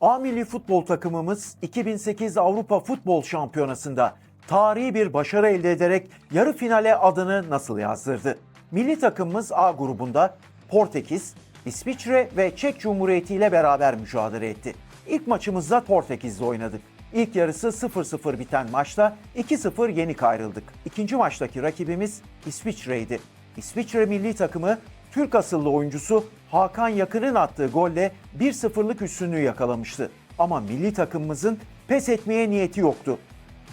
A milli futbol takımımız 2008 Avrupa Futbol Şampiyonası'nda tarihi bir başarı elde ederek yarı finale adını nasıl yazdırdı? Milli takımımız A grubunda Portekiz, İsviçre ve Çek Cumhuriyeti ile beraber mücadele etti. İlk maçımızda Portekiz'le oynadık. İlk yarısı 0-0 biten maçta 2-0 yenik ayrıldık. İkinci maçtaki rakibimiz İsviçre'ydi. İsviçre milli takımı Türk asıllı oyuncusu Hakan Yakın'ın attığı golle 1-0'lık üstünlüğü yakalamıştı. Ama milli takımımızın pes etmeye niyeti yoktu.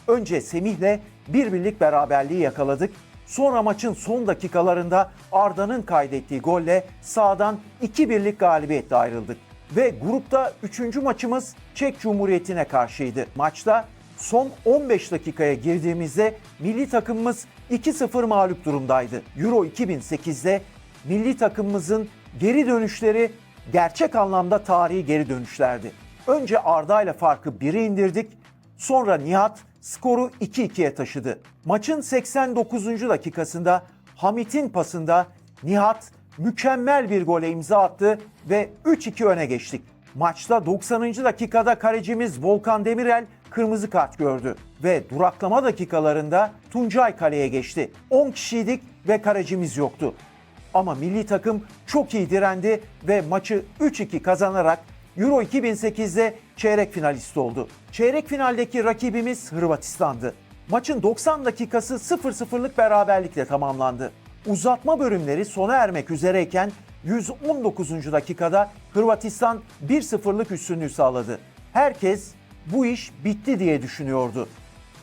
Önce Semih'le bir birlik beraberliği yakaladık. Sonra maçın son dakikalarında Arda'nın kaydettiği golle sağdan 2 birlik galibiyetle ayrıldık. Ve grupta 3. maçımız Çek Cumhuriyeti'ne karşıydı. Maçta son 15 dakikaya girdiğimizde milli takımımız 2-0 mağlup durumdaydı. Euro 2008'de milli takımımızın geri dönüşleri gerçek anlamda tarihi geri dönüşlerdi. Önce Arda ile farkı 1'e indirdik. Sonra Nihat skoru 2-2'ye taşıdı. Maçın 89. dakikasında Hamit'in pasında Nihat mükemmel bir gole imza attı ve 3-2 öne geçtik. Maçta 90. dakikada kalecimiz Volkan Demirel kırmızı kart gördü ve duraklama dakikalarında Tuncay kaleye geçti. 10 kişiydik ve kalecimiz yoktu. Ama milli takım çok iyi direndi ve maçı 3-2 kazanarak Euro 2008'de çeyrek finalist oldu. Çeyrek finaldeki rakibimiz Hırvatistan'dı. Maçın 90 dakikası 0-0'lık beraberlikle tamamlandı. Uzatma bölümleri sona ermek üzereyken 119. dakikada Hırvatistan 1-0'lık üstünlüğü sağladı. Herkes bu iş bitti diye düşünüyordu.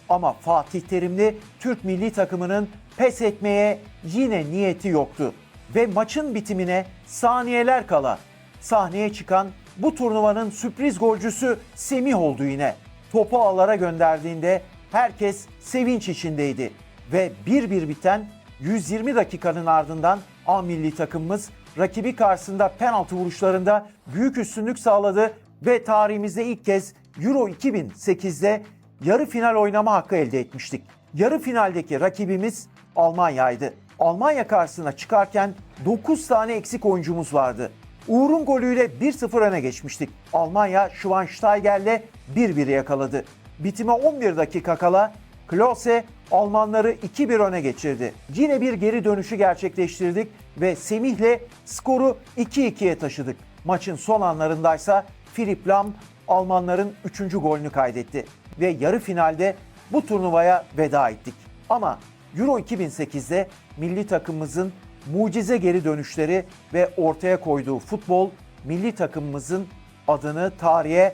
Ama Fatih Terimli Türk milli takımının pes etmeye yine niyeti yoktu. Ve maçın bitimine saniyeler kala sahneye çıkan bu turnuvanın sürpriz golcüsü Semih oldu yine. Topu ağlara gönderdiğinde herkes sevinç içindeydi. Ve 1-1 biten 120 dakikanın ardından A milli takımımız rakibi karşısında penaltı vuruşlarında büyük üstünlük sağladı ve tarihimizde ilk kez Euro 2008'de yarı final oynama hakkı elde etmiştik. Yarı finaldeki rakibimiz Almanya'ydı. Almanya karşısına çıkarken 9 tane eksik oyuncumuz vardı. Uğur'un golüyle 1-0 öne geçmiştik. Almanya Schweinsteiger'le 1-1 yakaladı. Bitime 11 dakika kala Klose Almanları 2-1 öne geçirdi. Yine bir geri dönüşü gerçekleştirdik ve Semih'le skoru 2-2'ye taşıdık. Maçın son anlarındaysa Philipp Lahm Almanların 3. golünü kaydetti ve yarı finalde bu turnuvaya veda ettik. Ama Euro 2008'de milli takımımızın mucize geri dönüşleri ve ortaya koyduğu futbol milli takımımızın adını tarihe